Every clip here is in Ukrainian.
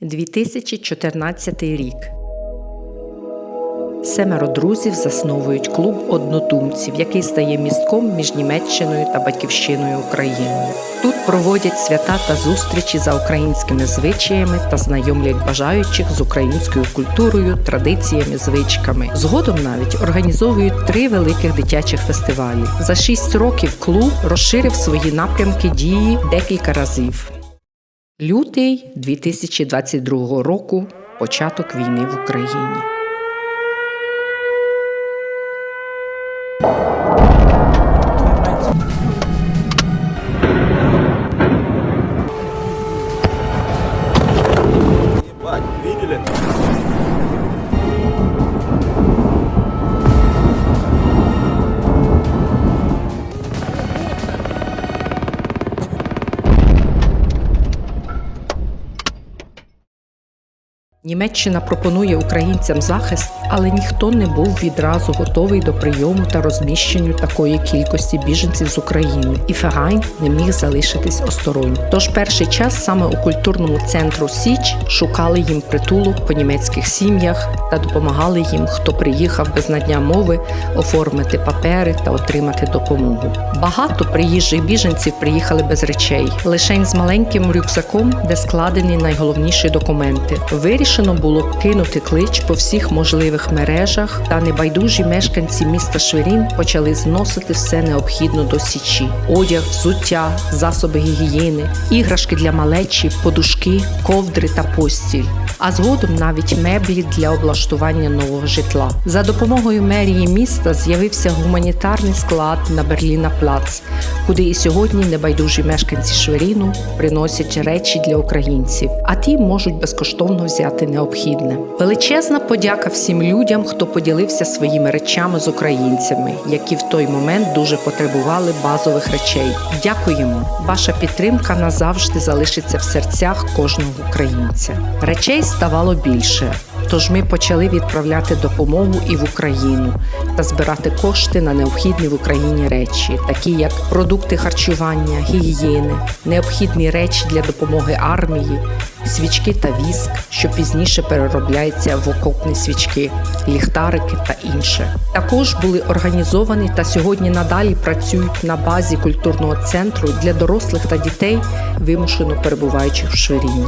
2014 рік. Семеро друзів засновують клуб однодумців, який стає містком між Німеччиною та Батьківщиною Україною. Тут проводять свята та зустрічі за українськими звичаями та знайомлять бажаючих з українською культурою, традиціями, звичками. Згодом навіть організовують три великих дитячих фестивалі. За шість років клуб розширив свої напрямки дії декілька разів. Лютий 2022 року початок війни в Україні. Німеччина пропонує українцям захист, але ніхто не був відразу готовий до прийому та розміщенню такої кількості біженців з України, і Ферайн не міг залишитись осторонь. Тож перший час саме у культурному центру Січ шукали їм притулок по німецьких сім'ях та допомагали їм, хто приїхав без знання мови, оформити папери та отримати допомогу. Багато приїжджих біженців приїхали без речей, лишень з маленьким рюкзаком, де складені найголовніші документи. Вирішено було кинути клич по всіх можливих мережах, та небайдужі мешканці міста Шверін почали зносити все необхідне до січі: одяг, взуття, засоби гігієни, іграшки для малечі, подушки, ковдри та постіль. А згодом навіть меблі для облаштування нового житла. За допомогою мерії міста з'явився гуманітарний склад на Берліна Плац, куди і сьогодні небайдужі мешканці Шверіну приносять речі для українців, а ті можуть безкоштовно взяти необхідне. Величезна подяка всім людям, хто поділився своїми речами з українцями, які в той момент дуже потребували базових речей. Дякуємо! Ваша підтримка назавжди залишиться в серцях кожного українця. Речей ставало більше. Тож ми почали відправляти допомогу і в Україну та збирати кошти на необхідні в Україні речі, такі як продукти харчування, гігієни, необхідні речі для допомоги армії, свічки та віск, що пізніше переробляється в окопні свічки, ліхтарики та інше. Також були організовані та сьогодні надалі працюють на базі культурного центру для дорослих та дітей, вимушено перебуваючих в Шверіні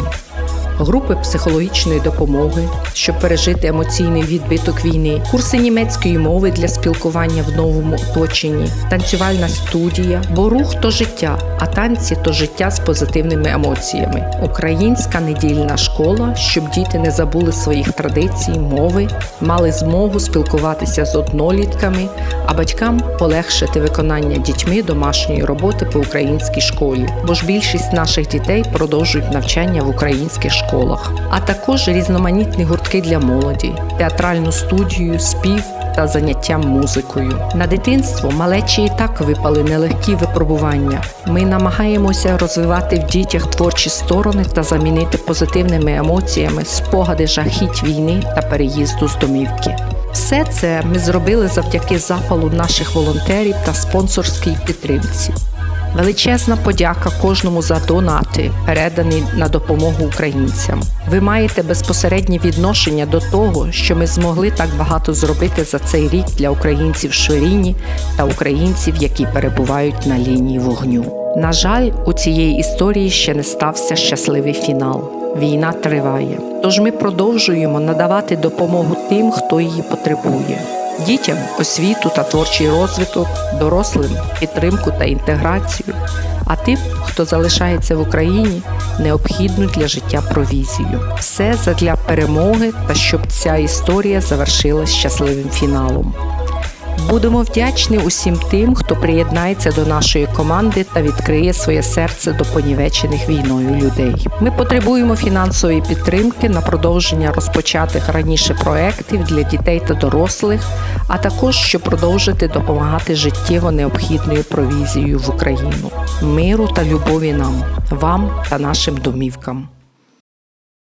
групи психологічної допомоги, щоб пережити емоційний відбиток війни, курси німецької мови для спілкування в новому оточенні, танцювальна студія, бо рух то життя, а танці то життя з позитивними емоціями. Українська недільна школа, щоб діти не забули своїх традицій, мови, мали змогу спілкуватися з однолітками, а батькам полегшити виконання дітьми домашньої роботи по українській школі, бо ж більшість наших дітей продовжують навчання в українських школах школах, а також різноманітні гуртки для молоді, театральну студію, спів та заняття музикою. На дитинство малечі і так випали нелегкі випробування. Ми намагаємося розвивати в дітях творчі сторони та замінити позитивними емоціями спогади жахіть війни та переїзду з домівки. Все це ми зробили завдяки запалу наших волонтерів та спонсорській підтримці. Величезна подяка кожному за донати, передані на допомогу українцям. Ви маєте безпосереднє відношення до того, що ми змогли так багато зробити за цей рік для українців в та українців, які перебувають на лінії вогню. На жаль, у цієї історії ще не стався щасливий фінал. Війна триває. Тож ми продовжуємо надавати допомогу тим, хто її потребує дітям освіту та творчий розвиток, дорослим підтримку та інтеграцію, а тим, хто залишається в Україні, необхідну для життя провізію. Все задля перемоги та щоб ця історія завершилась щасливим фіналом. Будемо вдячні усім тим, хто приєднається до нашої команди та відкриє своє серце до понівечених війною людей. Ми потребуємо фінансової підтримки на продовження розпочатих раніше проєктів для дітей та дорослих, а також щоб продовжити допомагати життєво необхідною провізією в Україну, миру та любові нам, вам та нашим домівкам.